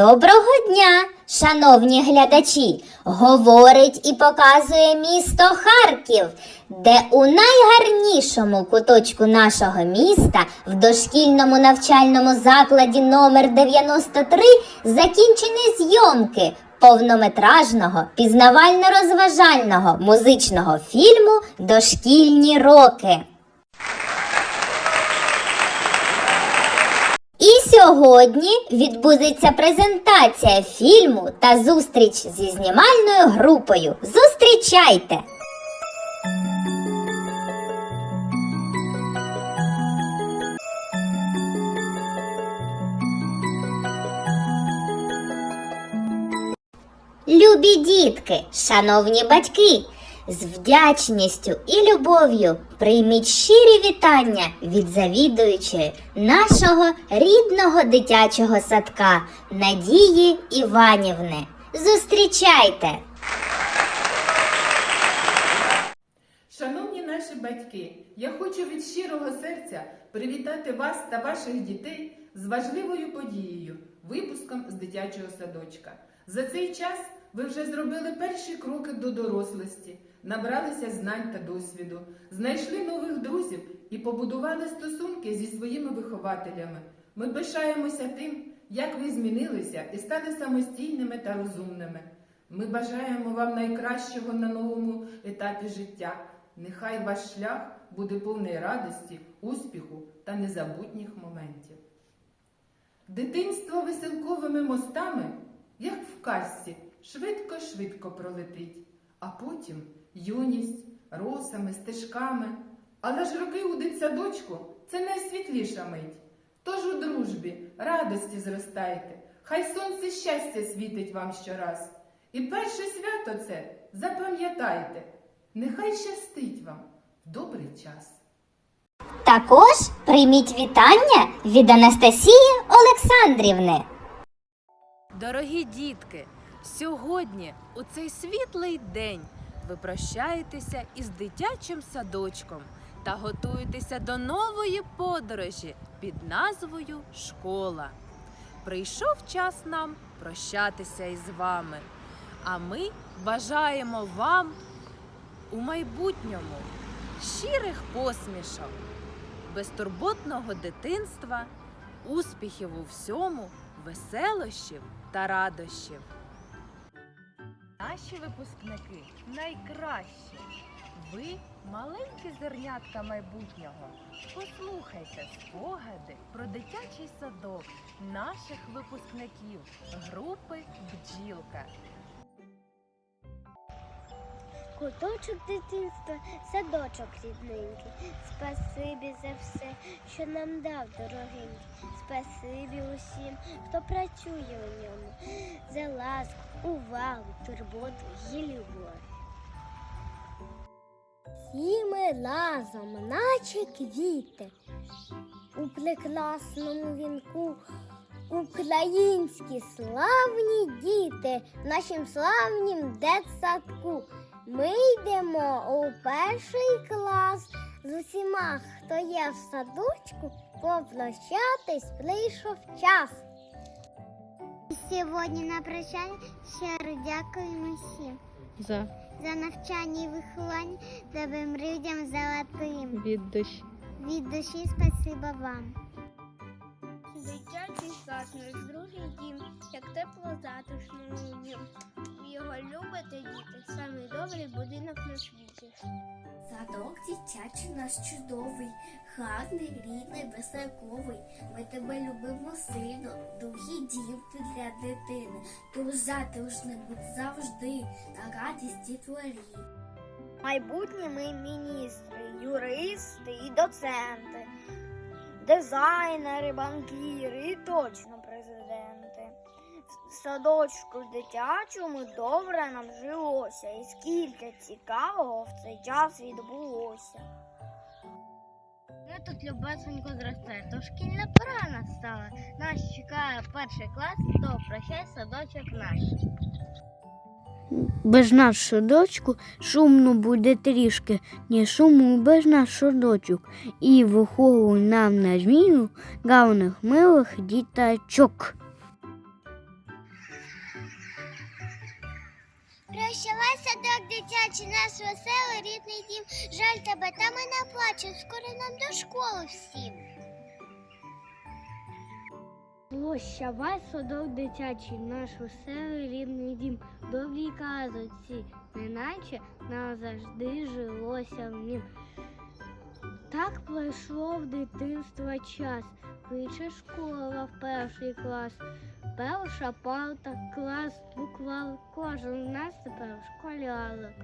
Доброго дня, шановні глядачі! Говорить і показує місто Харків, де у найгарнішому куточку нашого міста в дошкільному навчальному закладі номер 93 закінчені зйомки повнометражного пізнавально-розважального музичного фільму Дошкільні роки. І сьогодні відбудеться презентація фільму та зустріч зі знімальною групою. Зустрічайте! Любі дітки, шановні батьки, з вдячністю і любов'ю прийміть щирі вітання від завідуючої нашого рідного дитячого садка Надії Іванівни. Зустрічайте! Шановні наші батьки, я хочу від щирого серця привітати вас та ваших дітей з важливою подією випуском з дитячого садочка. За цей час ви вже зробили перші кроки до дорослості, набралися знань та досвіду, знайшли нових друзів і побудували стосунки зі своїми вихователями. Ми пишаємося тим, як ви змінилися і стали самостійними та розумними. Ми бажаємо вам найкращого на новому етапі життя. Нехай ваш шлях буде повний радості, успіху та незабутніх моментів. Дитинство веселковими мостами, як в казці, швидко-швидко пролетить, а потім юність, росами, стежками. Але ж роки у дитсадочку це найсвітліша мить. Тож у дружбі, радості зростайте, хай сонце щастя світить вам щораз. І перше свято це запам'ятайте, нехай щастить вам в добрий час. Також прийміть вітання від Анастасії Олександрівни. Дорогі дітки, сьогодні, у цей світлий день, ви прощаєтеся із дитячим садочком та готуєтеся до нової подорожі під назвою Школа. Прийшов час нам прощатися із вами, а ми бажаємо вам у майбутньому щирих посмішок, безтурботного дитинства, успіхів у всьому, веселощів та радощів. Наші випускники найкращі. Ви маленькі зернятка майбутнього. Послухайте спогади про дитячий садок наших випускників групи Бджілка. Куточок дитинства, садочок рідненький. Спасибі за все, що нам дав дорогенький. Спасибі усім, хто працює у ньому. За ласку, увагу, турботу і любов. Всі ми разом, наче квіти, у прекрасному вінку. Українські славні діти в нашім славнім дитсадку. Ми йдемо у перший клас з усіма, хто є в садочку, попрощатись прийшов час. Сьогодні на прощання щиро дякуємо всім За за навчання і виховання добрим людям золотим. від дощ. Від душі спасибо вам. Дитячий наш другий дім, як тепло затишний дім. Його любите діти, самий добрий будинок на світі. Садок дитячий наш чудовий, гарний, рідний, веселковий. Ми тебе любимо сильно, довгі дім ти для дитини. Тож затишний будь завжди та радісті творі. Майбутніми міністри, юристи і доценти, дизайнери, банкіри і точно президенти. В садочку дитячому добре нам жилося, і скільки цікавого в цей час відбулося. Ми тут любесенько зросте, то шкільна пора настала. Нас чекає перший клас, то прощай садочок наш без нашу дочку шумно буде трішки, не шуму без нашу дочок І виховуй нам на зміну гавних милих діточок. Прощавай док, дитячий, наш веселий рідний дім. Жаль тебе, там ми не плачемо, скоро нам до школи всім. Прощавай, садок дитячий, наш веселий рідний дім. Добрі казочці, неначе назавжди жилося в нім. Так пройшло в дитинства час, кличе школа в перший клас. Перша парта, клас, буквал, кожен з нас тепер школярик.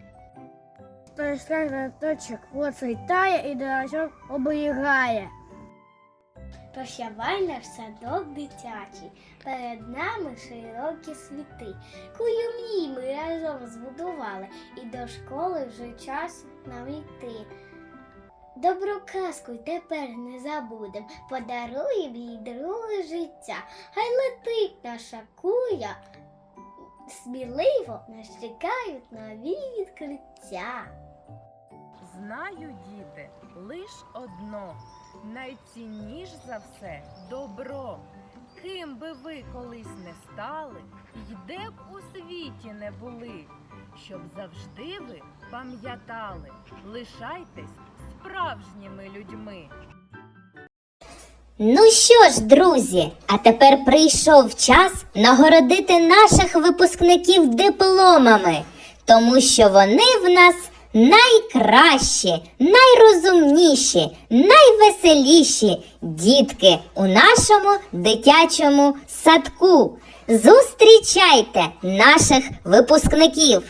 Той точок процвітає і дурачок оберігає. Прощавай наш садок дитячий, перед нами широкі світи. Куюмні ми разом збудували, і до школи вже час нам йти. Добру казку й тепер не забудем, подаруємо їй друге життя. Хай летить наша куя, сміливо нас чекають нові відкриття. Знаю, діти, лиш одно, найцінніш за все добро. Ким би ви колись не стали, і де б у світі не були, щоб завжди ви пам'ятали, лишайтесь справжніми людьми. Ну що ж, друзі, а тепер прийшов час нагородити наших випускників дипломами, тому що вони в нас найкращі, найрозумніші, найвеселіші дітки у нашому дитячому садку. Зустрічайте наших випускників!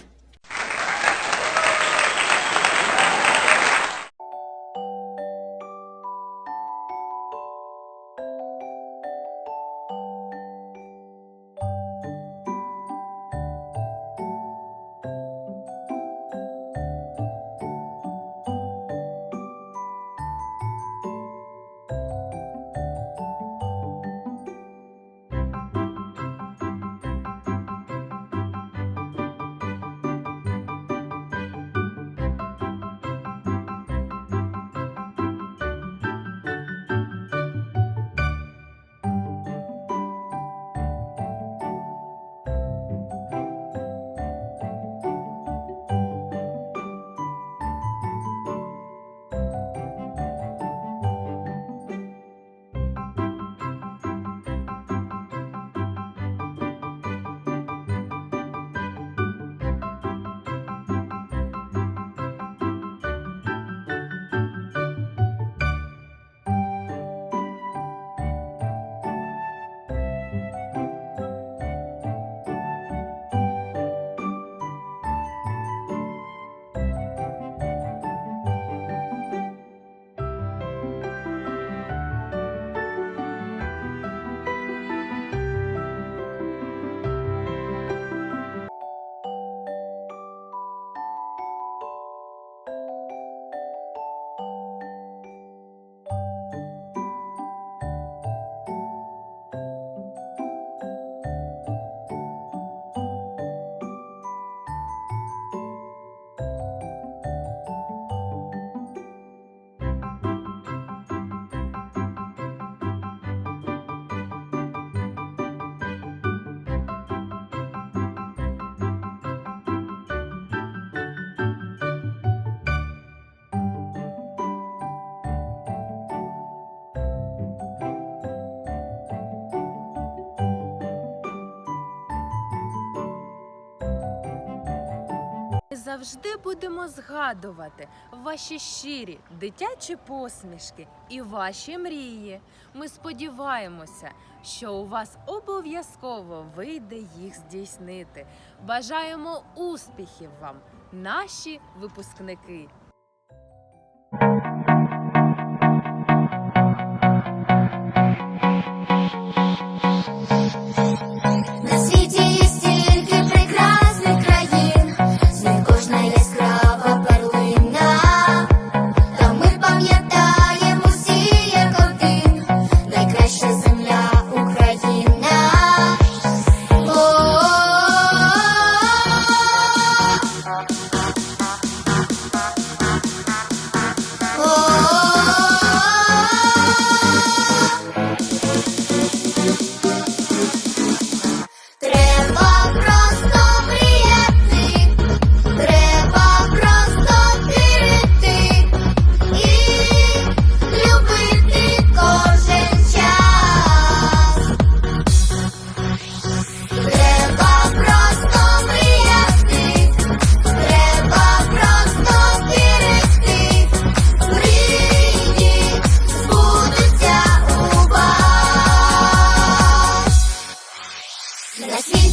Завжди будемо згадувати ваші щирі дитячі посмішки і ваші мрії. Ми сподіваємося, що у вас обов'язково вийде їх здійснити. Бажаємо успіхів вам, наші випускники! На світ